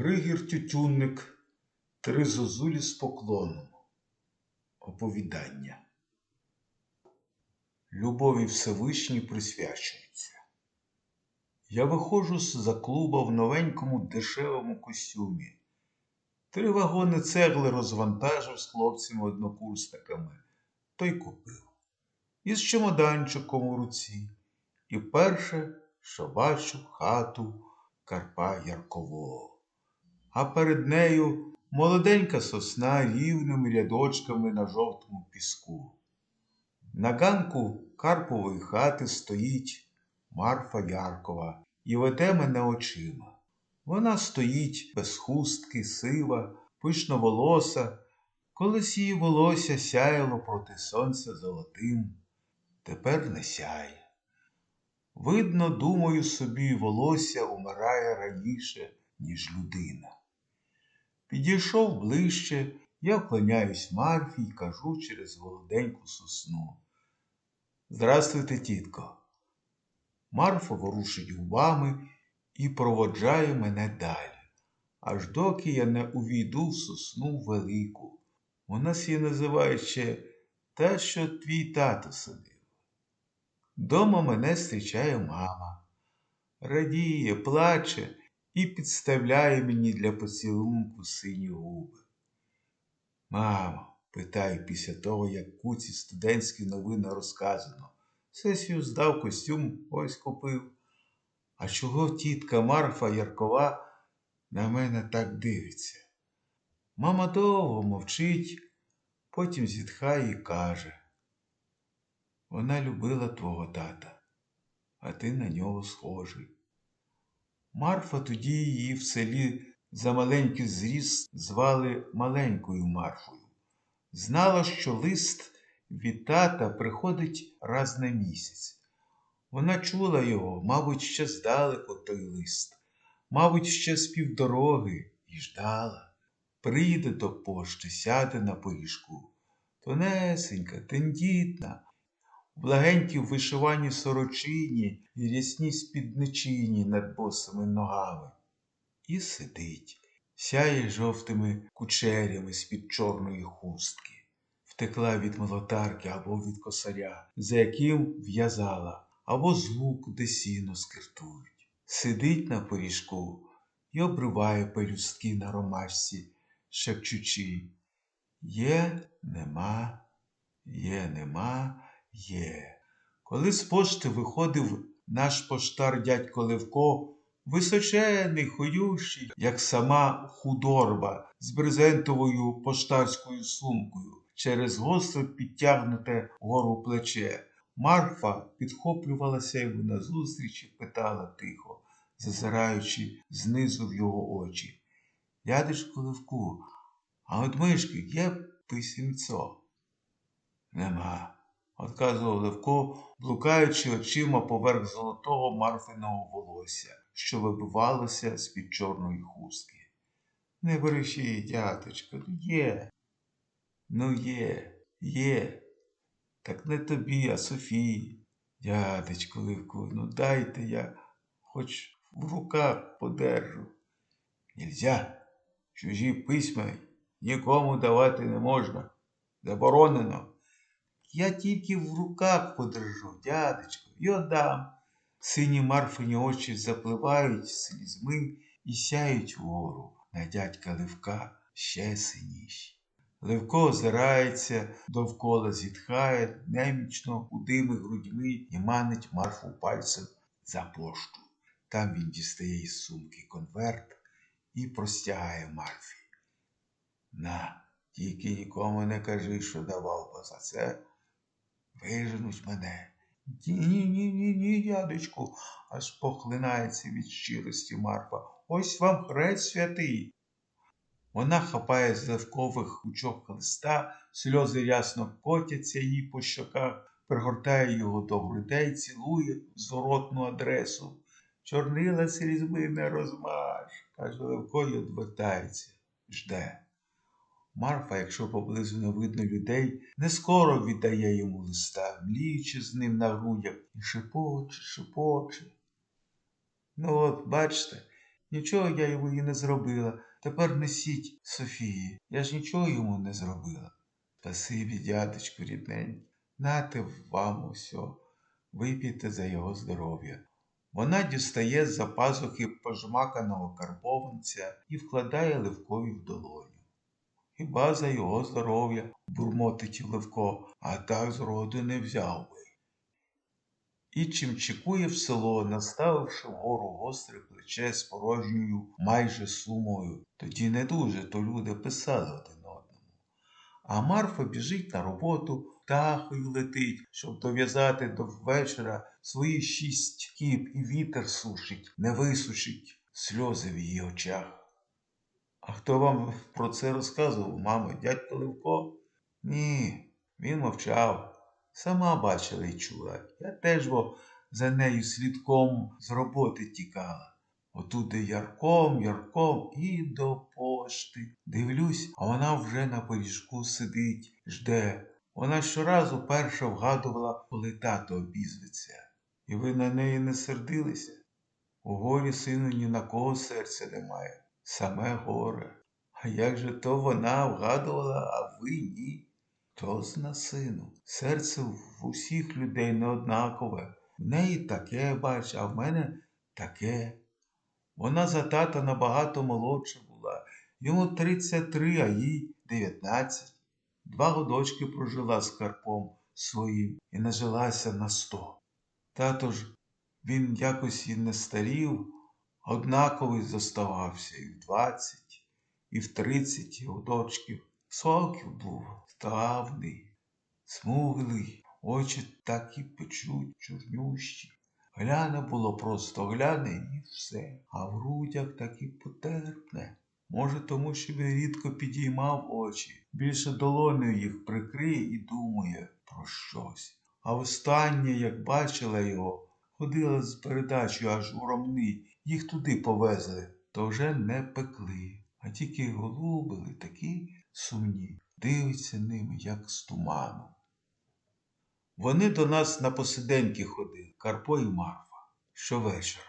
Григір Тютюнник Три зозулі з поклоном. Оповідання. Любові Всевишній присвячується. Я виходжу з-за клуба в новенькому дешевому костюмі. Три вагони цегли розвантажив з хлопцями-однокурсниками, то й купив. Із чемоданчиком у руці. І перше, що бачу хату Карпа Яркового. А перед нею молоденька сосна рівними рядочками на жовтому піску. На ганку Карпової хати стоїть Марфа Яркова і веде мене очима. Вона стоїть без хустки, сива, пишноволоса, колись її волосся сяяло проти сонця золотим, тепер не сяє. Видно, думаю собі, волосся умирає раніше, ніж людина. Підійшов ближче, я вклоняюсь Марфі і кажу через володеньку сосну. Здрастуйте, тітко. Марфа ворушить губами і проводжає мене далі, аж доки я не увійду в сосну велику. У нас її називають ще те, що твій тато садив. Дома мене зустрічає мама, радіє, плаче і підставляє мені для поцілунку сині губи. Мамо, питаю після того, як куці студентські новини розказано. Сесію здав костюм, ось купив. А чого тітка Марфа Яркова на мене так дивиться? Мама довго мовчить, потім зітхає і каже. Вона любила твого тата, а ти на нього схожий. Марфа тоді її в селі за маленький зріст звали маленькою Марфою. Знала, що лист від тата приходить раз на місяць. Вона чула його, мабуть, ще здалеку той лист, мабуть, ще з півдороги і ждала. Прийде до пошти, сяде на пишку. Тонесенька, тендітна, в благенькій вишиваній сорочині і рясній спідничині над босими ногами. І сидить, сяє жовтими кучерями з-під чорної хустки, втекла від молотарки або від косаря, за яким в'язала, або з луку, де сіно скиртують. Сидить на поріжку і обриває пелюстки на ромашці, шепчучи Є, нема, є, нема, є. Коли з пошти виходив наш поштар дядько Левко, височений, ходющий, як сама худорба, з брезентовою поштарською сумкою, через гостро підтягнуте гору плече. Марфа підхоплювалася йому назустріч і питала тихо, зазираючи знизу в його очі. Дядечко Левку, а от мишки є писімцо? Нема, отказував Левко, блукаючи очима поверх золотого марфиного волосся, що вибивалося з-під чорної хустки. Не бреши, дядечко, ну є. Ну є, є. Так не тобі, а Софії. Дядечко Левко, ну дайте я хоч в руках подержу. Нельзя. Чужі письма нікому давати не можна. Заборонено. Я тільки в руках подержу, дядечко, і отдам. Сині марфині очі запливають слізьми і сяють вгору на дядька Левка ще синіші. Левко озирається, довкола зітхає, немічно удими грудьми і манить марфу пальцем за пошту. Там він дістає із сумки конверт і простягає марфі. На, тільки нікому не кажи, що давав, бо за це виженуть мене. Ні, ні, ні, ні, ні, дядечку, аж похлинається від щирості Марфа. Ось вам хрест святий. Вона хапає з левкових кучок листа, сльози рясно котяться їй по щоках, пригортає його до грудей, цілує в зворотну адресу. Чорнила слізьми не розмаш, каже Левко й одвертається. Жде. Марфа, якщо поблизу не видно людей, не скоро віддає йому листа, мліючи з ним на грудях і шепоче, шепоче. Ну от, бачите, Нічого я йому і не зробила. Тепер несіть Софії. Я ж нічого йому не зробила. Спасибі, дядечку рідненький. Нате вам усьо. Випійте за його здоров'я. Вона дістає з-за пазухи пожмаканого карбованця і вкладає Левкові в долоню. Хіба за його здоров'я, бурмотить Левко, а так зроду не взяв би. І чимчикує село, наставивши вгору гостре плече з порожньою майже сумою. Тоді не дуже, то люди писали один одному. А Марфа біжить на роботу, птахою летить, щоб дов'язати до вечора свої шість кіп і вітер сушить, не висушить сльози в її очах. А хто вам про це розказував, мамо, дядько Левко? Ні, він мовчав. Сама бачила і чула. Я теж бо за нею слідком з роботи тікала. Отуди ярком, ярком і до пошти. Дивлюсь, а вона вже на пиріжку сидить, жде. Вона щоразу перша вгадувала, коли тато обізветься. І ви на неї не сердилися? У горі сину ні на кого серця немає, саме горе. А як же то вона вгадувала, а ви ні? То зна сину. Серце в усіх людей не однакове. В неї таке, бач, а в мене таке. Вона за тата набагато молодша була. Йому 33, а їй 19. Два годочки прожила з Карпом своїм і нажилася на сто. Тато ж він якось і не старів, однаковий зоставався і в 20, і в 30 годочків. Сокіл був ставний, смуглий, очі так і печуть чорнющі. Гляне було просто гляне і все, а в грудях так і потерпне. Може, тому що він рідко підіймав очі, більше долонею їх прикриє і думає про щось. А востаннє, як бачила його, ходила з передачею аж у ромни, їх туди повезли, то вже не пекли, а тільки голубили такі сумні, дивиться ними, як з туману. Вони до нас на посиденьки ходили, Карпо і Марфа, щовечора.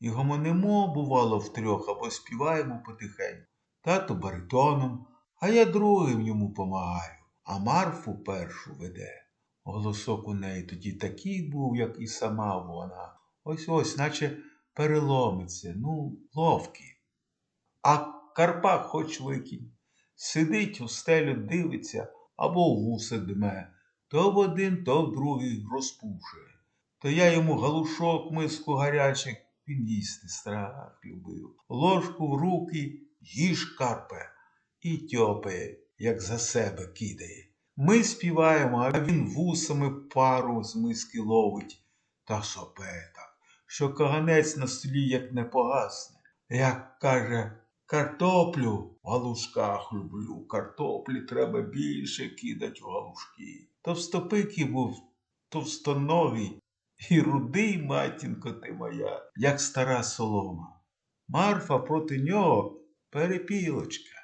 І гомонимо, бувало, втрьох або співаємо потихеньку. Тато баритоном, а я другим йому помагаю, а Марфу першу веде. Голосок у неї тоді такий був, як і сама вона. Ось ось, наче переломиться, ну, ловкий. А Карпа хоч викинь. Сидить у стелю, дивиться або вуса дме, то в один, то в другий розпушує. То я йому галушок, миску гарячих, він їсти страх любив. Ложку в руки, їж карпе, і тьопає, як за себе кидає. Ми співаємо, а він вусами пару з миски ловить та сопе що каганець на столі як не погасне. Як каже, картоплю в галушках люблю, картоплі треба більше кидать в галушки. Товстопикий був товстоногий і рудий, матінко ти моя, як стара солома. Марфа проти нього перепілочка.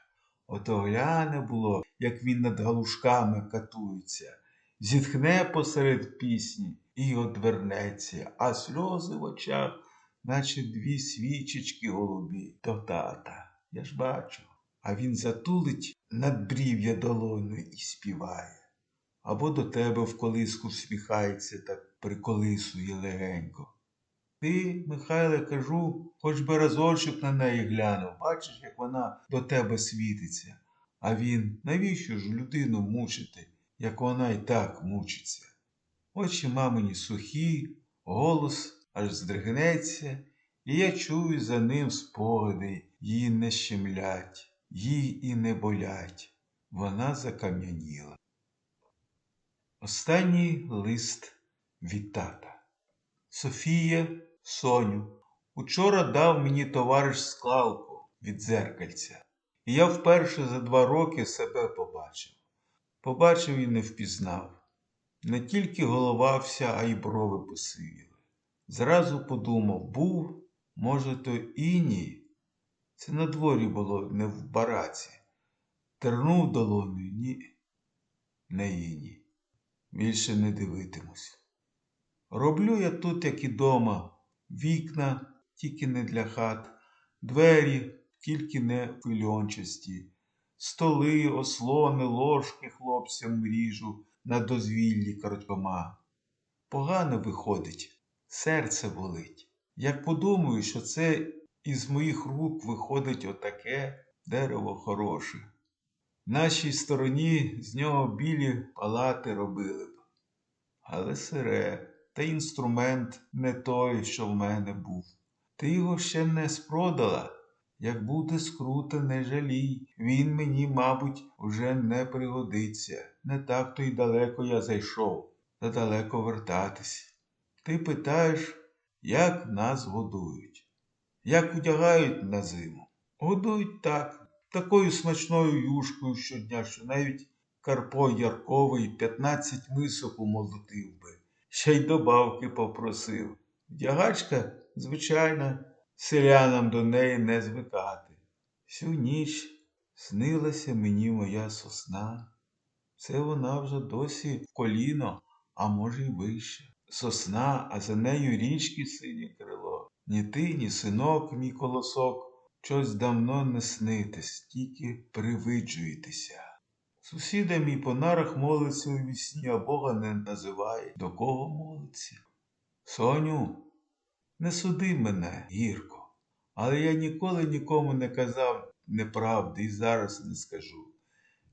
Ото гляне було, як він над галушками катується, зітхне посеред пісні і одвернеться, а сльози в очах, наче дві свічечки голубі до тата. Я ж бачу. А він затулить надбрів'я долоною і співає. Або до тебе в колиску всміхається так приколисує легенько. Ти, Михайле, кажу, хоч би разочок на неї глянув, бачиш, як вона до тебе світиться. А він, навіщо ж людину мучити, як вона й так мучиться? Очі мамині сухі, голос аж здригнеться, і я чую за ним спогади, її не щемлять, їй і не болять. Вона закам'яніла. Останній лист від тата. Софія, Соню, учора дав мені товариш скалку від дзеркальця, і я вперше за два роки себе побачив. Побачив і не впізнав. Не тільки голова вся, а й брови посивіли. Зразу подумав, був, може, то іній. Це на дворі було не в бараці. Тернув долоною, ні, не іній. Більше не дивитимусь. Роблю я тут, як і дома, вікна, тільки не для хат, Двері тільки не фильончасті, столи, ослони, ложки хлопцям мріжу на дозвіллі крадькома. Погано виходить, серце болить. Як подумаю, що це із моїх рук виходить отаке дерево хороше. Нашій стороні з нього білі палати робили б. Але сире, та інструмент не той, що в мене був. Ти його ще не спродала. Як буде скрута, не жалій. Він мені, мабуть, вже не пригодиться. Не так то й далеко я зайшов, та далеко вертатись. Ти питаєш, як нас годують, як одягають на зиму. Годують так, такою смачною юшкою щодня, що навіть Карпо Ярковий 15 мисок умолотив би, ще й добавки попросив. Вдягачка, звичайно, селянам до неї не звикати. Всю ніч снилася мені моя сосна. Це вона вже досі коліно, а може й вище. Сосна, а за нею річки синє крило. Ні ти, ні синок, мій колосок, щось давно не снитесь, тільки привиджуєтеся. Сусіда мій по нарах молиться у вісні, а Бога не називає. До кого молиться? Соню, не суди мене, гірко, але я ніколи нікому не казав неправди і зараз не скажу.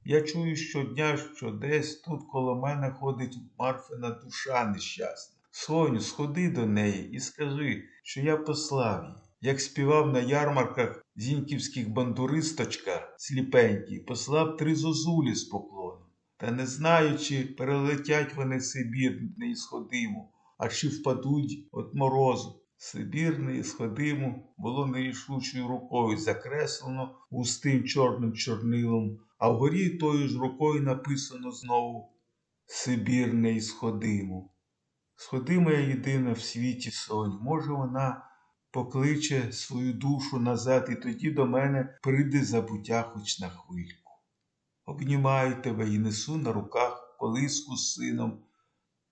Я чую щодня, що десь тут коло мене ходить Марфина душа нещасна. Соню, сходи до неї і скажи, що я послав її. Як співав на ярмарках зіньківських бандуристочка сліпенький, послав три зозулі з поклоном. Та не знаючи, перелетять вони Сибір неісходиму, а чи впадуть от морозу. Сибір неісходиму було нерішучою рукою закреслено густим чорним чорнилом, а вгорі тою ж рукою написано знову Сибір неісходиму. Сходима єдина в світі сонь, може вона покличе свою душу назад, і тоді до мене прийде забуття хоч на хвильку. Обнімаю тебе і несу на руках колиску з сином,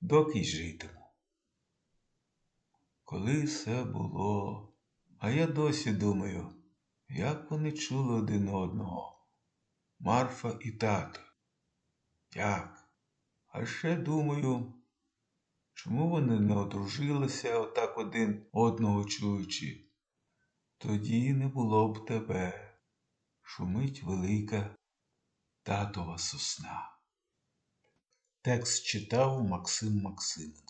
доки й житиму. Коли все було, а я досі думаю, як вони чули один одного, Марфа і тато. Як? А ще думаю, чому вони не одружилися отак один одного чуючи? Тоді не було б тебе, шумить велика татова сосна. Текст читав Максим Максименко.